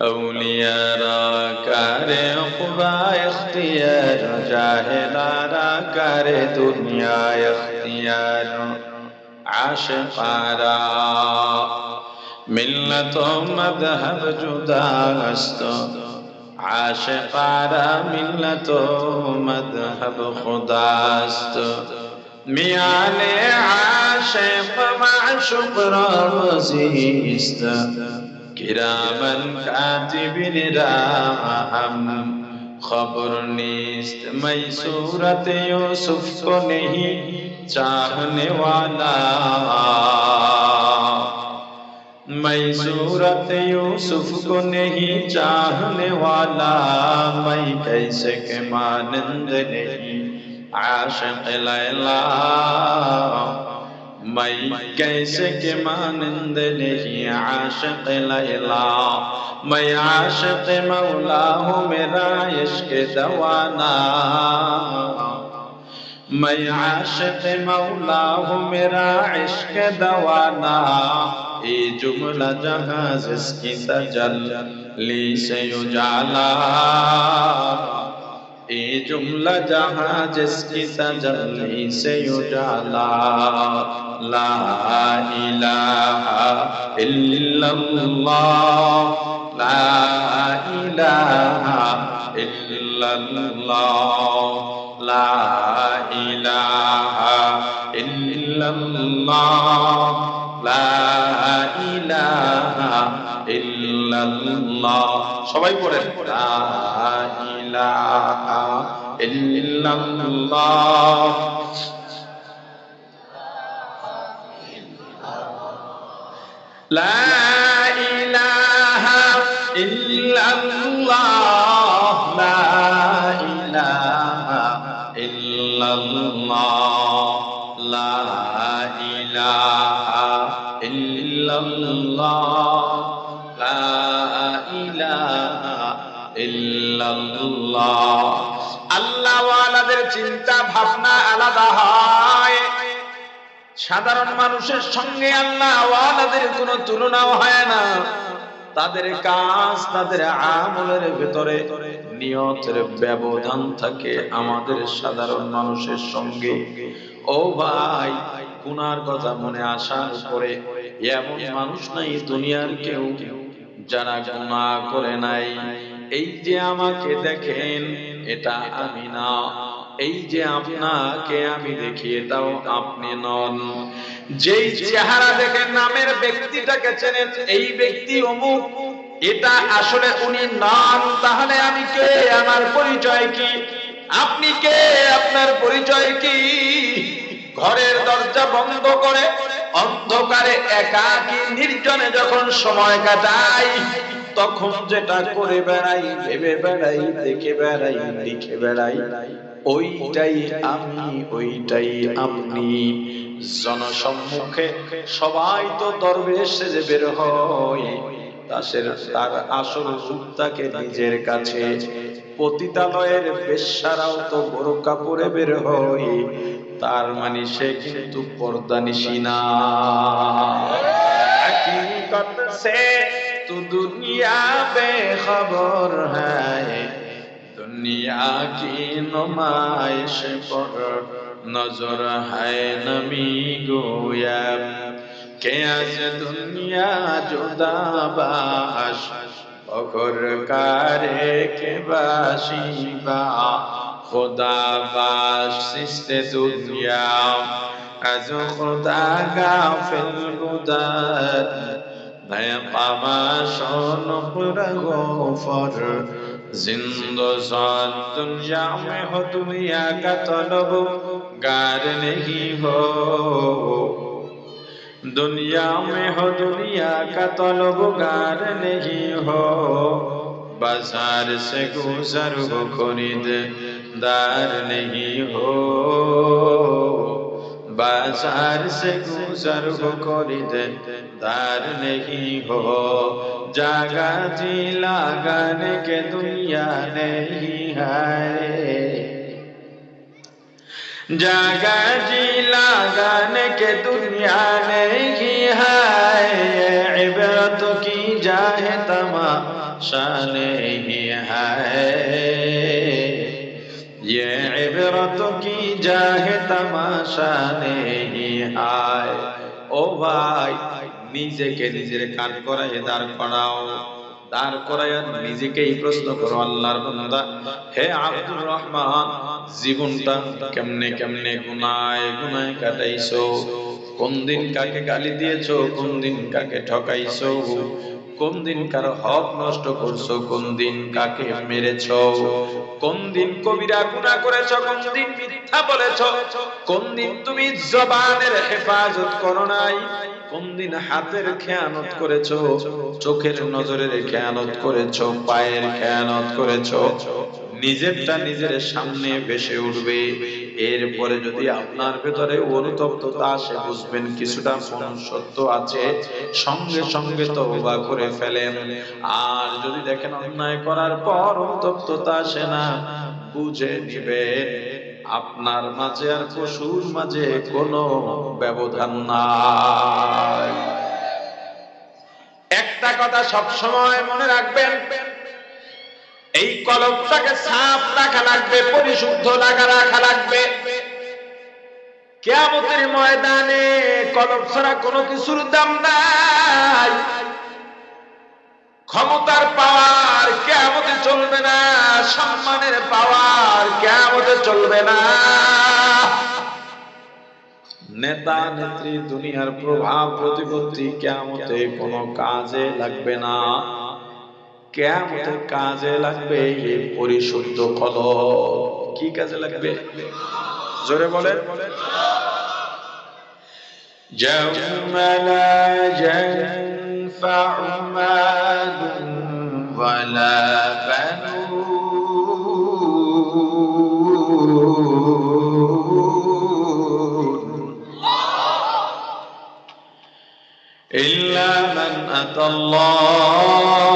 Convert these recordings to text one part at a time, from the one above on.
اولیارا کار قبا اختیار جاہلارا کار دنیا اختیار عاشقارا ملت و مذهب جداست عاشقارا ملت و مذهب خداست میان عاشق معشوق را وزیست কিরামান কাতিবিনরা हम खबर नीस्त मई सूरत यूसुफ को नहीं चाहने वाला मैं सूरत यूसुफ को नहीं चाहने वाला मैं कैसे के मानंद नहीं आशिक लैला मैं कैसे के मानंद नहीं आशिक लैला मैं आशिक मौला हूँ मेरा इश्क दवाना मैं आशिक मौला हूँ मेरा इश्क दवाना ये जुमला जहाँ जिसकी तजल्ली से उजाला ये जुमला जहाँ जिसकी तजल्ली से उजाला ला इलाहा इल्लल्लाह ला इलाहा इल्लल्लाह ला इलाहा इल्लल्लाह লা ইলাহা ইল্লাল্লাহ সবাই পড়েন লা ইলাহা ইল্লাল্লাহ লা আল্লাহ। ওয়ালাদের চিন্তা, ভাবনা আলাদা হয়। সাধারণ মানুষের সঙ্গে আল্লাহ ওয়ালাদের কোনো তুলনাও হয় না। তাদের কাজ, তাদের আমলের ভেতরে নিয়তের ব্যবধান থাকে আমাদের সাধারণ মানুষের সঙ্গে। ও ভাই, গুনার কথা মনে আসার পরে এমন মানুষ নাই দুনিয়ার কেউ যারা গুনাহ করে নাই। এই যে আমাকে দেখেন, এটা আমি না। এই যে আপনাকে আমি দেখি এটাও আপনি নন। যেই চেহারা দেখে নামের ব্যক্তিটাকে চেনেন, এই ব্যক্তি অমুক। এটা আসলে উনি নন, তাহলে আমি কে? আমার পরিচয় কি? আপনি কে? আপনার পরিচয় কি? ঘরের দরজা বন্ধ করে, অন্ধকারে একাকী নির্জনে যখন সময় কাটাই তখন যেটা করে বেড়াই, ভেবে বেড়াই, দেখে বেড়াই, লিখে বেড়াই, ওইটাই আমি, ওইটাই আপনি। জনসম্মুখে সবাই তো দরবেশ সেজে বের হয় তাসের তার আসল রূপটাকে নিজের কাছে। পতিতালয়ের বেশ্যারাও তো বড় কাপড়ে বের হয়, তার মানে সে কিন্তু পর্দা নিশি না تو دنیا بے خبر ہے دنیا کی نمائش پر نظر ہے نمی گویا کہ از دنیا جدا باش অঘর কারে কে বাসিবা খোদা বাস সিস্তে দুনিয়া আজ খোদা গাফিল গুদার पैमाशोन पुर गोफर जिंदो सान दुनिया में हो दुनिया का तलब गार नहीं हो दुनिया में हो दुनिया का तलब गार नहीं हो बाजार से गुजर हो खरीद दार नहीं हो बाज़ार से गुजर खरीद दार नहीं हो। जागा जी लगाने के दुनिया नहीं है। जागा जी लगाने के दुनिया नहीं है। इबरत की जाए तमा शाने है। ये इबरत की যাহে তামাশা নেই আয় ও ভাই, নিজেকে নিজের কান করাই দাঁড় করাও। দাঁড় করায় নিজেকেই প্রশ্ন করো, আল্লাহর বান্দা, হে আব্দুর রহমান, জীবনটা কেমনে কেমনে গুনায় গুনায় কাটাইছো? কোন দিন কাকে গালি দিয়েছ, কোন দিন কাকে ঠকাইছো? কোন দিন কারও হক নষ্ট করছ, কোন দিন কাকে মেরেছো? কোন দিন কবিরা গুণা করেছ, কোন দিন মিথ্যা বলেছ? কোন দিন তুমি জবানের হেফাজত করো নাই? কোন দিন হাতের খেয়ানত করেছ, চোখের নজরের খেয়ানত করেছ, পায়ের খেয়ানত করেছ? নিজেরটা নিজের সামনে ভেসে উঠবে। এরপরে যদি আপনার ভেতরে অনুতপ্ততা আসে, বুঝবেন কিছুটা মনুষ্যত্ব আছে। সঙ্গে সঙ্গে তওবা করে ফেলেন। আর যদি দেখেন অন্যায় করার পর অনুতপ্ততা আসে না, বুঝে নিবেন, আপনার মাঝে আর পশুর মাঝে কোনো ব্যবধান নাই। একটা কথা সব সময় মনে রাখবেন এই কলমটাকে সাফ রাখা লাগবে, পরিশুদ্ধ লাগা রাখা লাগবে। কেয়ামতের ময়দানে কলম ছাড়া কোনো কিছুর দাম নাই। ক্ষমতার পাওয়ার কেয়ামতে চলবে না, সম্মানের পাওয়ার কেয়ামতে চলবে না। নেতা, নেত্রী, দুনিয়ার প্রভাব, প্রতিপত্তি কেয়ামতে কোনো কাজে লাগবে না। কেয়ামতে কাজে লাগবে এই পরিশুদ্ধ কলম কি কাজে লাগবে জোরে বলেন يوم لا ينفع مال ولا بنون إلا من أتى الله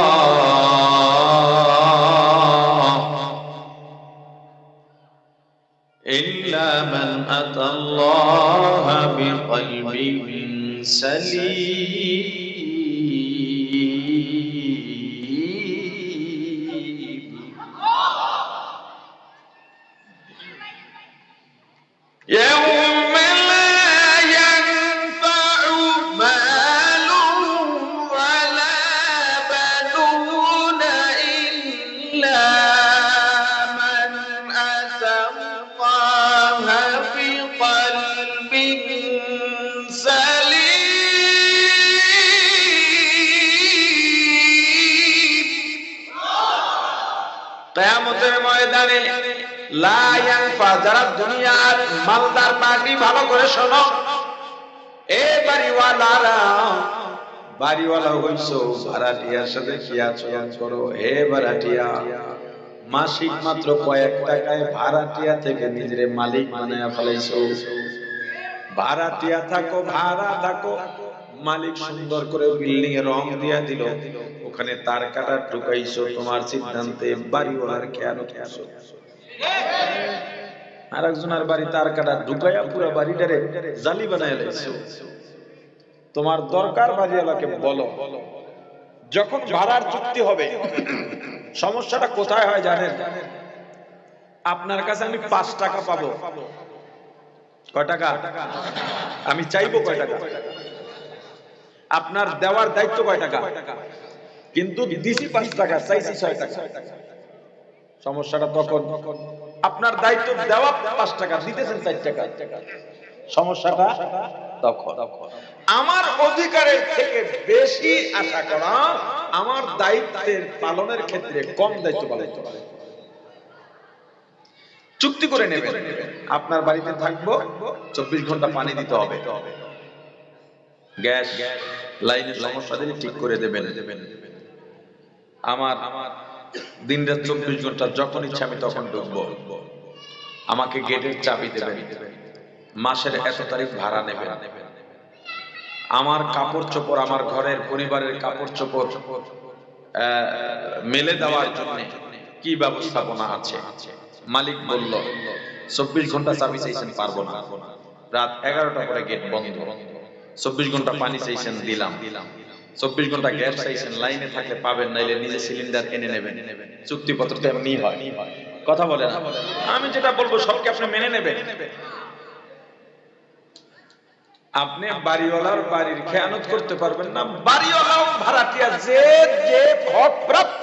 سليم যারা দুনিয়ার মালদার ভালো করে শোনো। এ বাড়িওয়ালারা, বাড়িওয়ালা ভাড়াটিয়ার সাথে কি আচরণ করো? হে ভাড়াটিয়া, মাসিক মাত্র কয়েক টাকায় ভাড়াটিয়া থেকে নিজের মালিক বানায়া ফেলাইছো। ভাড়াটিয়া থাকো, ভাড়া থাকো। মালিক সুন্দর করে বিল্ডিং এ রং দিয়া দিল। ওখানে তার কাটা ঢুকাইছো, তোমার সিদ্ধান্তে বাড়িওয়ালার খেয়াল করছ। আর একজনের বাড়ি তার কাটা ঢুকাইয়া পুরো বাড়িটারে জালি বানায় লাইছো। তোমার দরকার বাড়িওয়ালাকে বলো, যখন ভাড়ার চুক্তি হবে, সমস্যাটা কোথায় হয় জানেন? আপনার কাছে আমি পাঁচ টাকা পাবো। কয় টাকা? আমি চাইব কয় টাকা? আপনার দেওয়ার দায়িত্ব কয় টাকা? কিন্তু দিছি পাঁচ টাকা, চাইছি ছয় টাকা। সমস্যাটা তখন আপনার দায়িত্ব দেওয়া পাঁচ টাকা, দিতেছেন চার টাকা। সমস্যাটা তখন। আমার অধিকারের থেকে বেশি আশা করা আমার দায়িত্বের পালনের ক্ষেত্রে কম দায়িত্ব পালন করা। চুক্তি করে নেবেন। আপনার বাড়িতে থাকব, চব্বিশ ঘণ্টা পানি দিতে হবে। গ্যাস, লাইনের সমস্যা দিলে ঠিক করে দেবেন। আমার আমার দিন রাত চব্বিশ ঘণ্টা যখন ইচ্ছা আমি তখন ঢুকবো। আমাকে গেটের চাবি দেবেন। মাসের এত তারিখ ভাড়া নেবেন। আমার কাপড় চোপড়, আমার ঘরের পরিবারের কাপড় চোপড় মেলে দেওয়ার জন্য কি ব্যবস্থাপনা আছে? মালিক বলল, চব্বিশ ঘণ্টা চাবি চাইছেন, পারব না। রাত এগারোটা পরে গেট বন্ধ। চব্বিশ ঘণ্টা পানি চাইছেন, দিলাম। চব্বিশ ঘণ্টা গ্যাস চাইছেন, লাইনে থাকলে পাবেন, নাইলে নিজে সিলিন্ডার এনে নেবেন। চুক্তিপত্র তো এমনি হয়। কথা বলে না আমি যেটা বলব, সবকে আপনি মেনে নেবেন। আপনি বাড়িওয়ালার বাড়ির খেয়ানত করতে পারবেন না, বাড়িওয়ালাও ভাড়াটিয়া যে যে হক প্রাপ্য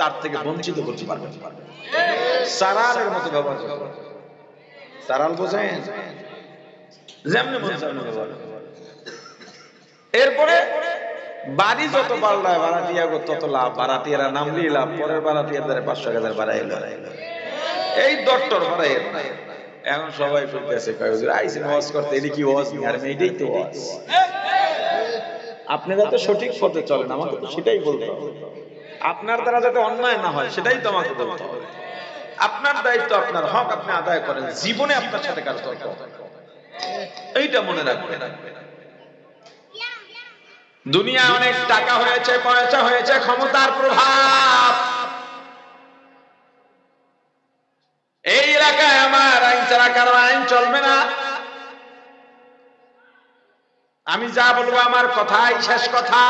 তার থেকে বঞ্চিত করতে পারবেন। সারালের মতো ব্যবহার। সারাল বোঝেন? যেমনি মন ব্যবহার এরপরে বাড়ি যত পাল্লায় ভাড়াটিয়া গো তত লাভ। ভাড়াটিয়ারা নামলি লাভ। পরের ভাড়াটিয়ার দ্বারা পাঁচশো হাজার বাড়াইলো এই দট্টর বাড়াই এখন সবাই বলতেছে কয় হুজুর আইসেন ওয়াজ করতে এটি কি ওয়াজ নি আর এটাই তো ওয়াজ। আপনি যাতে সঠিক পথে চলেন আমাকে তো সেটাই বলতে হবে। আপনার দ্বারা যাতে অন্যায় না হয় সেটাই তো আমাকে বলতে হবে। আপনার দায়িত্ব আপনার হক আপনি আদায় করেন জীবনে আপনার সাথে কাজ তর্ক হবে। এইটা মনে রাখবেন। দুনিয়া অনেক টাকা হয়েছে, পয়সা হয়েছে, ক্ষমতার প্রভাব। এই এলাকায় আমার আইন ছাড়া কারও আইন চলবে না। আমি যা বলব আমার কথাই শেষ কথা।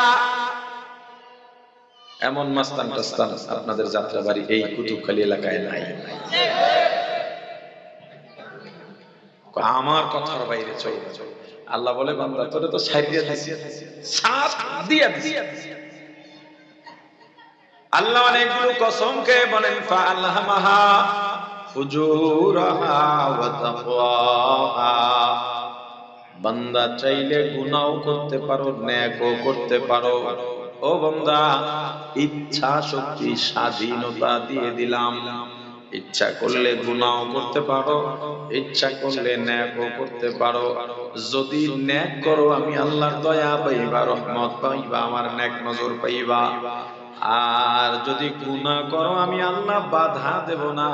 এমন মাস্তান টাস্তান আপনাদের যাত্রা বাড়ি এই কুতুবখালী এলাকায় নাই। আমার কথার বাইরে চল আল্লাহ বলে বান্দা তোরে তো সাইড দিয়ে দিছি। সাত দিয়া দিছি। আল্লাহ অনেকগুলো কসম খেয়ে বলেন ফা আল্লাহ মাহা ফুজুরাহা ওয়া তাকওয়াহা। বান্দা চাইলে গুনাও করতে পারো ন্যাকও করতে পারো। ও বান্দা, ইচ্ছা শক্তি স্বাধীনতা দিয়ে দিলাম। ইচ্ছা করলে গুনাও করতে পারো, ইচ্ছা করলে ন্যাকও করতে পারো। যদি ন্যাক করো, আমি আল্লাহর দয়া পাইবা, রহমত পাইবা, আমার ন্যাক নজর পাইবা। আর যদি গুনাহ করো, আমি আল্লাহ বাধা দেব না।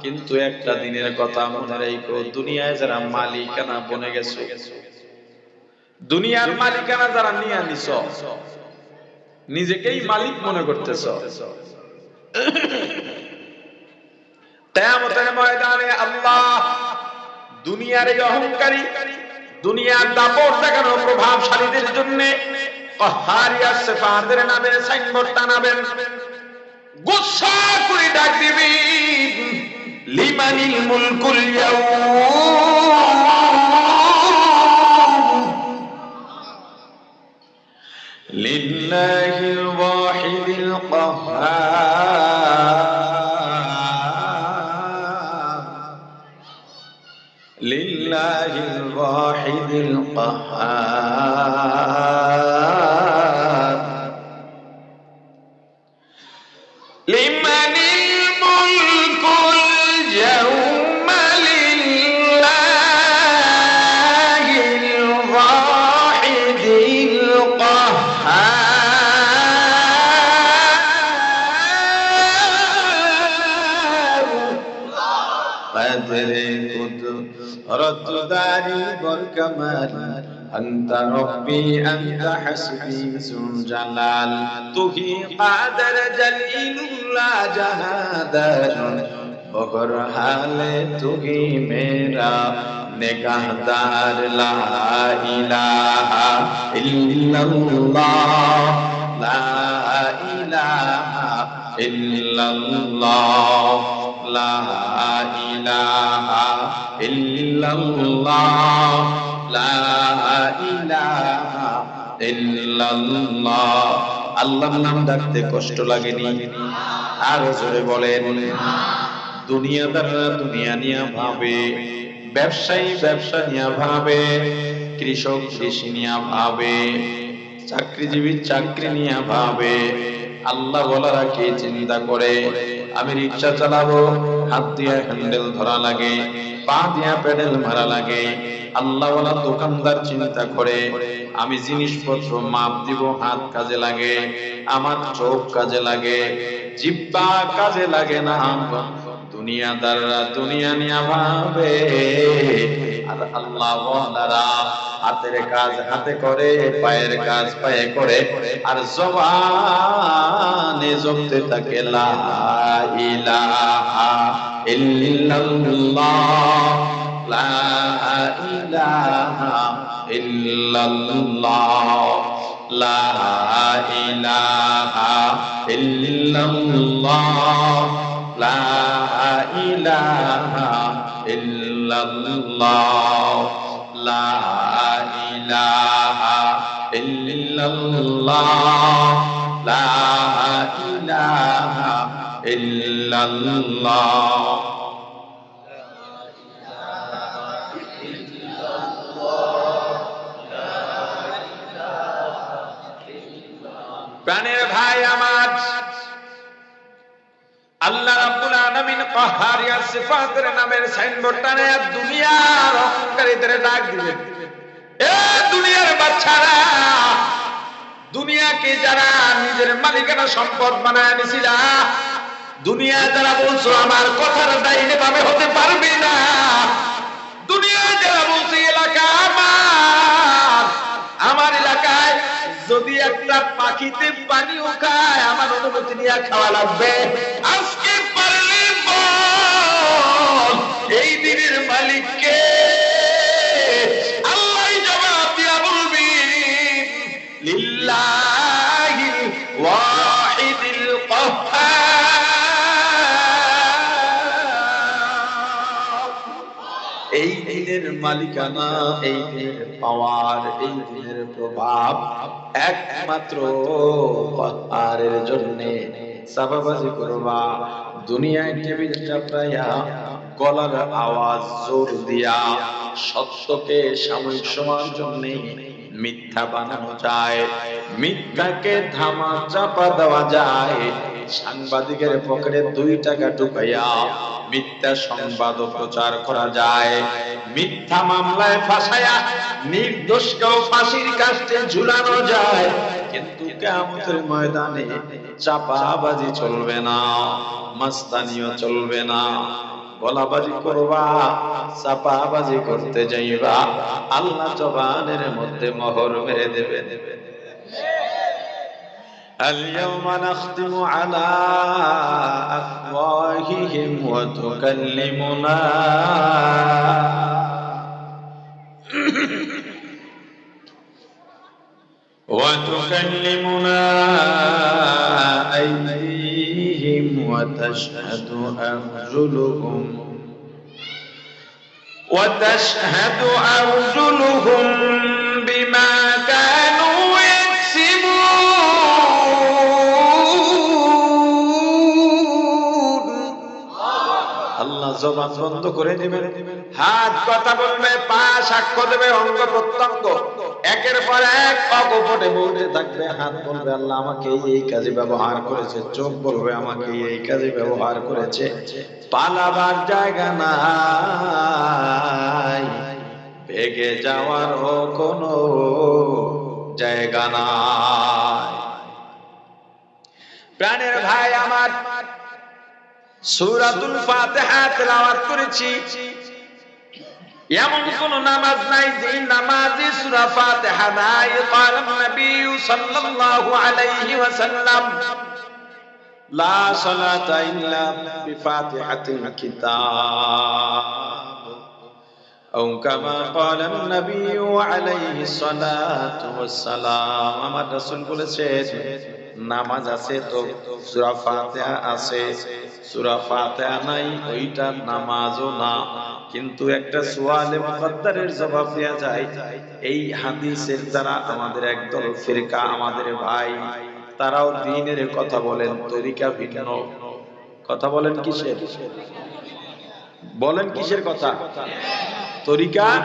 কিন্তু একটা দিনের কথা মনে রাখো, দুনিয়ায় যারা মালিকানা বনে গেছো, দুনিয়ার মালিকানা যারা নিয়ে আনিছ, নিজেকেই মালিক মনে করতেছ। তেমতের ময়দানে আল্লাহ দুনিয়ার এই অহংকারী দুনিয়ার দাপট দেখানো প্রভাবশালীদের জন্য নামে টানাবেন। গুসা করে ডাক দিবি লিমানিল মুলকুল ইয়াউম। Allah أنت ربي أنت حسبي ذو الجلال تهي قادر جليل لا جهادر بغر حال تهي میرا نگہدار لا إله إلا الله لا إله إلا الله لا إله إلا الله আল্লাহর নাম ডাকতে কষ্ট লাগেনি। আর জোরে বলেন দুনিয়াদাররা দুনিয়া নিয়া ভাবে, ব্যবসায়ী ব্যবসা নিয়া ভাবে, কৃষক কৃষি নিয়া ভাবে, চাকরিজীবী চাকরি নিয়া ভাবে। আল্লাহ বলারা কে চিন্তা করে আমি রিক্সা চালাবো, হাত দিয়ে হ্যান্ডেল ধরা লাগে, পা দিয়া পেডেল মারা লাগে। আল্লাহ বলা দোকানদার চিন্তা করে, আমি জিনিসপত্র মাপ দিব, হাত কাজে লাগে, আমার চোখ কাজে লাগে, জিব্বা কাজে লাগে না। দুনিয়াদাররা দুনিয়া নিয়ে ভাবে। আর আল্লাহ হাতের কাজ হাতে করে, পায়ের কাজ পায়ে করে, আর জবানে জপতে থাকে, লা ইলাহা ইল্লাল্লাহ, লা ইলাহা ইল্লাল্লাহ, লা ইলাহা ইল্লাল্লাহ, লা ইলাহা ইল্লাল্লাহ লা ইলাহা ইল্লাল্লাহ লা ইলাহা ইল্লাল্লাহ। প্রাণের ভাই আল্লাহ রাব্বুল আলামিন সিফাতের নামের দুনিয়ার অহংকারীদের ডাক দিবেন। এ দুনিয়ার বাচ্চারা, দুনিয়াকে যারা নিজের মালিকানা সম্পদ বানায় দুনিয়া যারা বলছো, আমার কথার দায়িত্বে ভাবে হতে পারবে না। দুনিয়া যারা বলছে যদি একটা পাখিতে পানিও খায় আমার অনুমতি নিয়ে খাওয়া লাগবে। আজকে পারলে এই দিনের মালিককে। আল্লাহ এই দিনের মালিকানা, এই দিনের পাওয়ার, এই দিনের প্রভাব একমাত্র কহারের জন্য সাবাবাজি করবা। দুনিয়ায় টেবিল চাপড়াইয়া, গলার আওয়াজ জোর দিয়া, সত্যকে সাময়িক সময়ের জন্য মিথ্যা বানানো যায়। মিথ্যাকে ধামা চাপা দেওয়া যায়। সাংবাদিকের পকেটে দুই টাকা ঢুকাইয়া মিথ্যা সংবাদ প্রচার করা যায়। মিথ্যা মামলায় ফাঁসায়া ফাঁসির কাস্টে ঝুলানো যায়। কিন্তু কেমতের ময়দানে চাপাবাজি চলবে না, মাস্তানিও চলবে না। করবা, চাপাবাজি করতে যাইবা। আল্লাহ জবানের মধ্যে মোহর মেরে দেবে দেবে اليوم نختم على أفواههم وتكلمنا. وتكلمنا أيديهم وتشهد أرجلهم. وتشهد أرجلهم জবান বন্ধ করে দিবেন। হাত কথা বলবে, পা সাক্ষ্য দেবে, অঙ্গ প্রত্যঙ্গ। একের পর এক অকপটে বলতে থাকবে। হাত বলবে, আল্লাহ আমাকে এই কাজে ব্যবহার করেছে। চোখ বলবে, আমাকে এই কাজে ব্যবহার করেছে। পালাবার জায়গা নাই। ভেগে যাওয়ারও কোনো জায়গা নাই। প্রাণের ভাই আমার সূরাতুল ফাতিহা তেলাওয়াত করেছি এমন কোন নামাজ নাই যে নামাজে সূরা ফাতিহা নাই قال النبي صلى الله عليه وسلم لا صلاة إلا بفاتحة الكتاب أو كما قال النبي عليه الصلاة والسلام আমার রাসূল বলেছেন নামাজ আছে তো সূরা ফাতিহা আছে। সূরা ফাতিহা নাই, ওইটা নামাজও না। কিন্তু একটা সোয়ালে মুকদ্দারের জবাব দেয়া যায়, এই হাদিসের দ্বারা আমাদের একদল ফিরকা, আমাদের ভাই, তারাও দ্বীনের কথা বলেন, তরিকা ভিন্ন। কথা বলেন কিসের? বলেন কিসের কথা? তরিকা?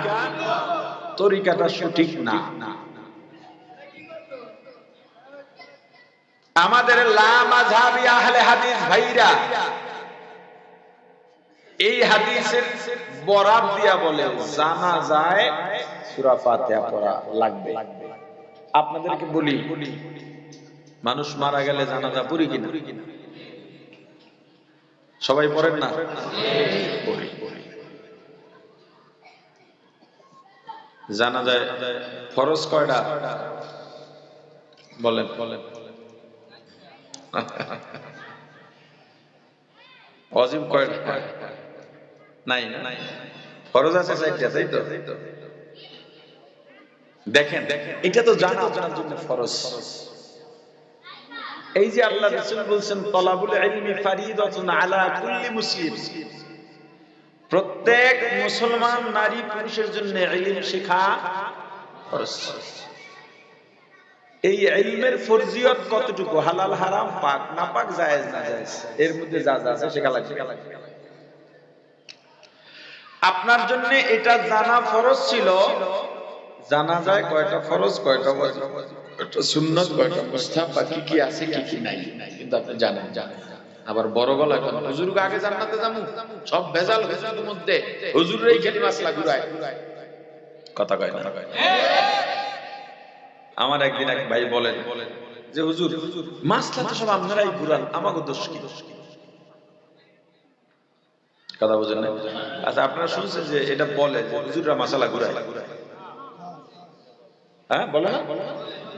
তরিকাটা সঠিক না। আমাদের আহলে হাদিস ভাইরা, এই হাদিসের বরাত দিয়া বলে জানা যায় সূরা ফাতিহা পড়া লাগবে। আপনাদেরকে বলি, মানুষ মারা গেলে জানাজা পড়ি কিনা? সবাই পড়েন না? জানা যায় ফরজ কয়টা? বলেন বলেন। অজিব নাই না। ফরজ আছে তাই তো? দেখেন, এটা তো জানা জন্য ফরজ। এই যে আল্লাহ রাসূল বলছেন, তলাবুল ইলমি ফারিদাতুন আলা কুল্লি মুসলিম। প্রত্যেক মুসলমান নারী পুরুষের জন্য ইলম শেখা ফরজ। এই ইলমের ফরজিয়ত কতটুকু? হালাল হারাম পাক না পাক জায়েজ না জায়েজ? এর মধ্যে যা যা আছে শেখা লাগবে। আপনার জন্য এটা জানা ফরজ ছিল। জানা যায় কয়টা ফরজ কয়টা ওয়াজিব। কয়টা সুন্নাত কয়টা মুস্তাহাব বা কি কি আছে কি কি নাই? কিন্তু আপনি জানেন। জানেন আবার বড় গলা এখন হুজুর আগে জান্নাতে যামু। সব ভেজাল হুজুরের মধ্যে। হুজুরেই খালি মাসলা ঘুরায় কথা কয় কথা কয় আমার একদিন এক ভাই বলেন যে, হুজুর মাসলা তো সব আপনারাই ঘুরান আমাকে দোষ কি? কথা বুঝেন না আচ্ছা আপনারা শুনছেন যে এটা বলে হুজুররা মাসালা ঘুরায়। হ্যাঁ বলে না?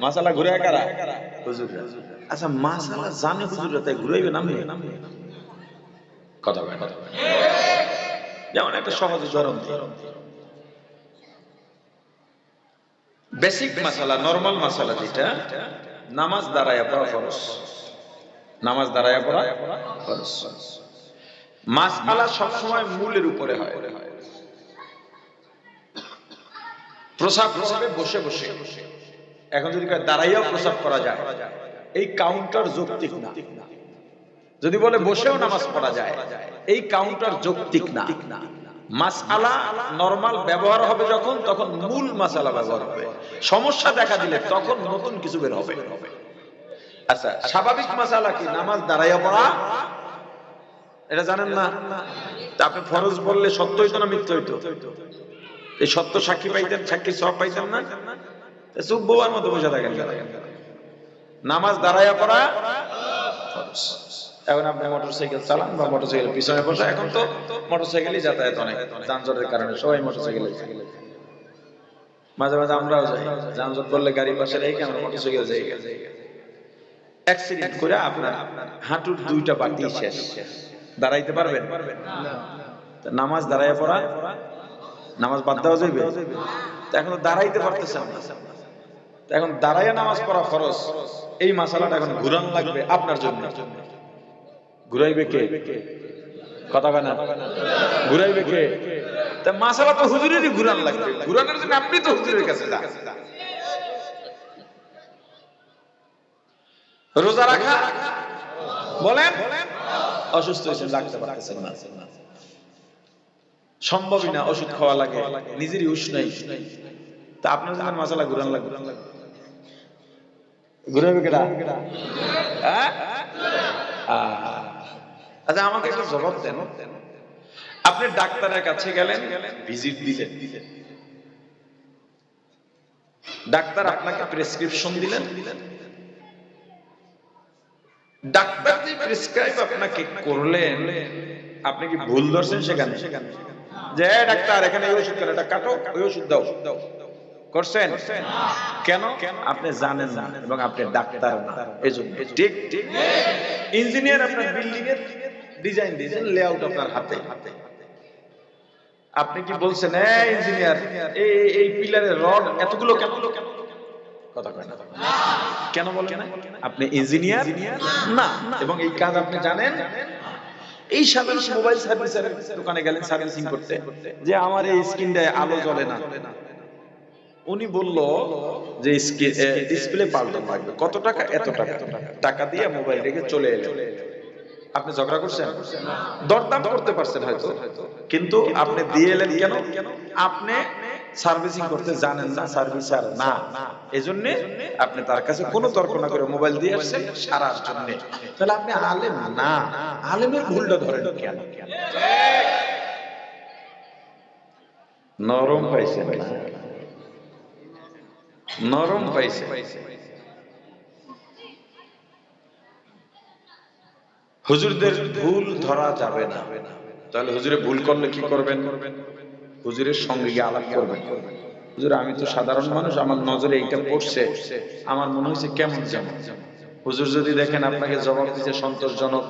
মাসালা ঘুরায় কারা? হুজুররা। আচ্ছা মাসালা জানে হুজুররা, তাই ঘুরাইবে নামে কথা কয়। যেমন একটা সহজ উদাহরণ দিই। বেসিক মাসালা নরমাল মাসালা যেটা নামাজ দাঁড়ায় পড়া ফরজ। নামাজ দাঁড়ায় পড়া ফরজ। মাসালা সবসময় মূলের উপরে হয়। প্রসাব প্রসাবে বসে বসে। এখন যদি দাঁড়াইয়াও প্রসাব করা যায়, এই কাউন্টার যৌক্তিক না। যদি বলে বসেও নামাজ পড়া যায়, এই কাউন্টার যৌক্তিক না। মাসআলা নরমাল ব্যবহার হবে যখন, তখন মূল মাসালা ব্যবহার হবে। সমস্যা দেখা দিলে তখন নতুন কিছু বের হবে। আচ্ছা স্বাভাবিক মাসালা কি? নামাজ দাঁড়াইয়া পড়া? এটা জানেন না? আপনি ফরজ বললে সত্য হইতো না মিথ্যা হইতো? এই সত্য সাক্ষী পাইতেন সাক্ষী সব পাইতেন না? চুপ বোবার মতো বসে থাকেন নামাজ দাঁড়াইয়া পড়া? ফরজ। এখন আপনি মোটরসাইকেল চালান বা মোটরসাইকেল পিছনে বসে, এখন তো মোটরসাইকেলই যাতায়াত অনেক, যানজটের কারণে সবাই মোটরসাইকেলে মাঝে মাঝে আমরাও যাই, যানজট করলে গাড়ি পাশে রেখে আমরা মোটরসাইকেল যাই। অ্যাক্সিডেন্ট করে আপনার হাঁটুর দুইটা বাটি শেষ। দাঁড়াইতে পারবেন? নামাজ দাঁড়াইয়া পড়া, নামাজ বাদ দেওয়া যাইবে? তা এখন দাঁড়াইতে পারতেছেন এখন দাঁড়াইয়া নামাজ পড়া খরচ এই মাসালাটা এখন ঘুরান লাগবে আপনার জন্য। ঘুরাইবে কে? কথা কয় না? ঘুরাইবে কে? তা মাসালা তো হুজুরেরই ঘুরান লাগবে। ঘুরানোর জন্য আপনি তো হুজুরের কাছে যান। রোজা রাখা? বলেন। অসুস্থ হয়েছেন ডাক্তার পারতেছেন না। সম্ভবই না, ওষুধ খাওয়া লাগে। নিজেরই উষ্ণ তা আপনার জন্য মাসালা ঘুরান লাগবে। ঘুরাবে কেটা হ্যাঁ? আচ্ছা আমাকে একটু জবাব দেন। আপনি ডাক্তারের কাছে গেলেন ভিজিট দিলেন। ডাক্তার আপনাকে প্রেসক্রিপশন দিলেন। ডাক্তার যে প্রেসক্রাইব আপনাকে করলেন আপনি কি ভুল ধরছেন সেখানে? যে ডাক্তার এখানে এই ওষুধ কেন? এটা কাটো ওই ওষুধ দাও। করছেন? কেন? আপনি জানেন না এবং আপনি ডাক্তার না। এই জন্য ঠিক? ঠিক। ইঞ্জিনিয়ার আপনার বিল্ডিং এর ডিজাইন দিয়েছেন লেআউট আপনার হাতে। আপনি কি বলছেন এই ইঞ্জিনিয়ার এই এই পিলারের রড এতগুলো কেন কথা কয় না। কেন বলেন? আপনি ইঞ্জিনিয়ার না। এবং এই কাজ আপনি জানেন? এই সাধারণ মোবাইল সার্ভিসের দোকানে গেলেন সার্ভিসিং করতে যে আমার এই স্ক্রিনটায় আলো জ্বলে না। উনি বলল যে ডিসপ্লে পাল্টানো লাগবে। কত টাকা? এত টাকা। টাকা দিয়ে মোবাইল রেখে চলে এলেন। আপনি ঝগড়া করছেন? দরদাম করতে পারছেন হয়তো। কিন্তু আপনি দিয়ে এলেন কেন? আপনি সার্ভিসিং করতে জানেন না, সার্ভিসার না। এজন্য আপনি তার কাছে কোনো তর্ক না করে মোবাইল দিয়ে আসছেন সারার জন্য। তাহলে আপনি আলেম না। আলেমের ভুলটা ধরেন কেন? নরম পাইছেন না। নরম পাইছে হুজুরদের ভুল ধরা যাবে না। তাহলে হুজুরে ভুল করলে কি করবেন? হুজুরের সঙ্গে গিয়ে আলাপ করবেন। হুজুর, আমি তো সাধারণ মানুষ, আমার নজরে এইটা পড়ছে। আমার মনে হয়েছে কেমন যেমন হুজুর যদি দেখেন আপনাকে জবাব দিতে সন্তোষজনক,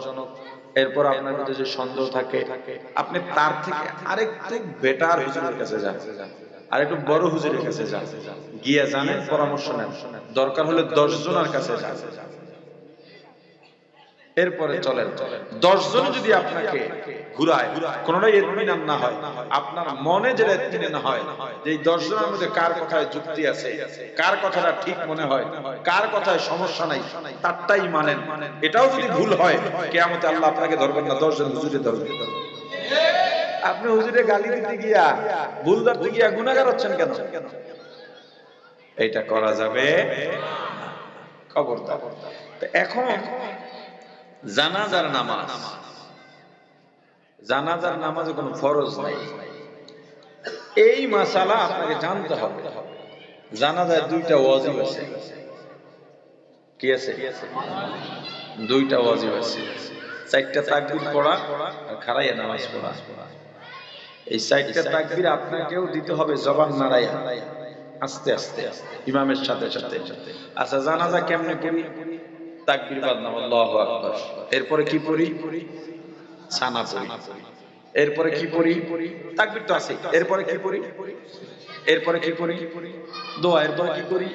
এরপর আপনার মধ্যে যে সন্দেহ থাকে, আপনি তার থেকে আরেকটু বেটার হুজুরের কাছে যান। আর একটু বড় হুজুরের কাছে যান। গিয়ে জানেন, পরামর্শ নেন। দরকার হলে দশ জনের কাছে যান। এরপরে চলেন। দশ জন যদি আপনাকে ঘুরায় কোনটাই এতমিনান না হয় আপনার মনে যেটা এতমিনান হয় যে এই দশ জনের মধ্যে কার কথায় যুক্তি আছে কার কথাটা ঠিক মনে হয় কার কথায় সমস্যা নাই তারটাই মানেন। এটাও যদি ভুল হয় কে কেয়ামতে আল্লাহ আপনাকে ধরবেন না দশ জন হুজুরে ধরবেন। আপনি হুজুরে গালি দিতে গিয়া ভুল ধরতে গিয়া গুনাগার হচ্ছেন কেন? এটা করা যাবে। খবরদার তো এখন জানাজার নামাজ। জানাজার নামাজে কোনো ফরজ নাই। এই মাসালা আপনাকে জানতে হবে। জানাজার দুইটা ওয়াজিব আছে। কি আছে? দুইটা ওয়াজিব আছে। চারটা তাকবীর পড়া আর খাড়াইয়া নামাজ পড়া। এই চারটা তাকবীর আপনাকেও দিতে হবে জবান নাড়াইয়া। আস্তে আস্তে। ইমামের সাথে সাথে। আচ্ছা জানাজা কেমনে করি? এরপরে কি পড়ি? সানা পড়ি। এরপরে কি পড়ি? তাকবীর তো আছে এরপরে কি পড়ি? এরপরে কি পড়ি? দোয়া এরপরে কি করি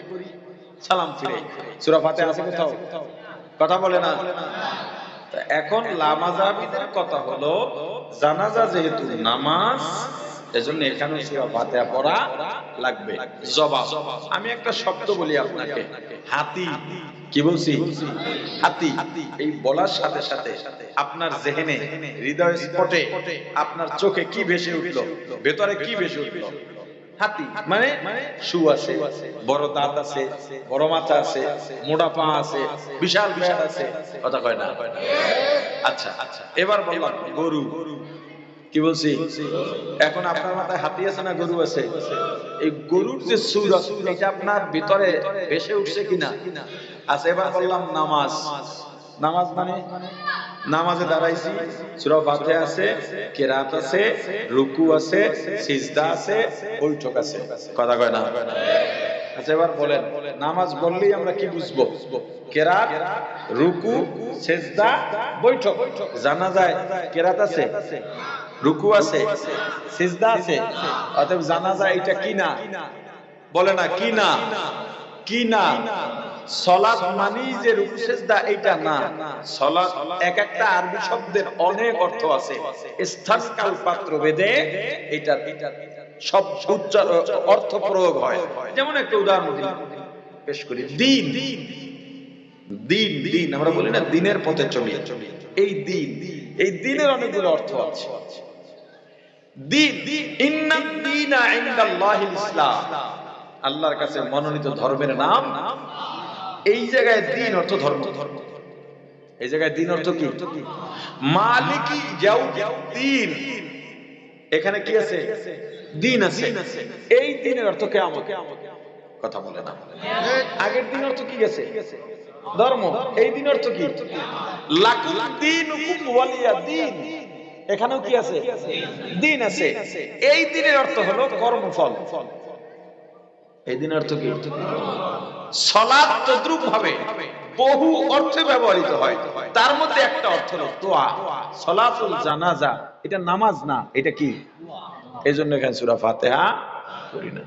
সালাম ফিরে। সূরা ফাতিহা আছে কোথাও? কথা বলে না? এখন লামাজাবিদের কথা হলো, জানাজা যেহেতু নামাজ, এজন্য এখানে সূরা ফাতিহা পড়া লাগবে। জবাব। আমি একটা শব্দ বলি আপনাকে। হাতি। কি বলছি? হাতি, এই বলার সাথে সাথে আপনার জেহেনে, হৃদয় স্পটে আপনার চোখে কি ভেসে উঠল? ভেতরে কি ভেসে উঠল? মানে আছে, বড় দাঁত আছে, বড় মাথা আছে, মোটা পা আছে, বিশাল বিশাল আছে, কথা কয় না? আচ্ছা এবার বললাম, গরু, কি বলছি? এখন আপনার মাথায় হাতি আছে না গরু আছে? এই গরুর যে সুরত, এটা আপনার ভিতরে ভেসে উঠছে কিনা? আচ্ছা এবার বললাম নামাজ। নামাজ মানে? নামাজে দাঁড়াইছি, সূরা ফাতিহা আছে, কেরাত আছে, রুকু আছে, সিজদা আছে, বৈঠক আছে। কথা কয় না? আচ্ছা এবার বলেন, নামাজ বললেই আমরা কি বুঝব? কেরাত, রুকু, সেজদা, বৈঠক। জানা যায় কেরাত আছে? রুকু আছে, সিজদা আছে। অতএব জানা যায় এটা কি না বলে না কি না কি না সলাৎ মানি যে এটা না। এক একটা আরবি শব্দের অনেক অর্থ আছে। পাত্র ভেদে এটা সব উচ্চার অর্থ প্রয়োগ হয়। যেমন একটা উদাহরণ দিই। পেশ করি। দিন। দিন দিন। আমরা বলি না দিনের পথে চলি। এই দিন। এই দিনের অনেকগুলো অর্থ আছে। আল্লাহর কাছে মনোনীত ধর্মের নাম এই জায়গায় দিন অর্থ ধর্ম। ধর্ম এই জায়গায় দিন অর্থ কি? মালিকি যাও দিন এখানে কি আছে? দিন আছে। এই দিনের অর্থ কেমন কথা বলে না। আগের দিন অর্থ কি গেছে? ধর্ম। এই দিন অর্থ কি? দিন। এখানেও কি আছে? দিন আছে। এই দিনের অর্থ হলো কর্মফল। এই দিনের অর্থ কি? সলাদ তদ্রুপ ভাবে বহু অর্থে ব্যবহৃত হয়। তার মধ্যে একটা অর্থ হলো দোয়া। সলাতুল জানাজা। এটা নামাজ না এটা কি? এই জন্য এখানে সুরা ফাতেহা করি না।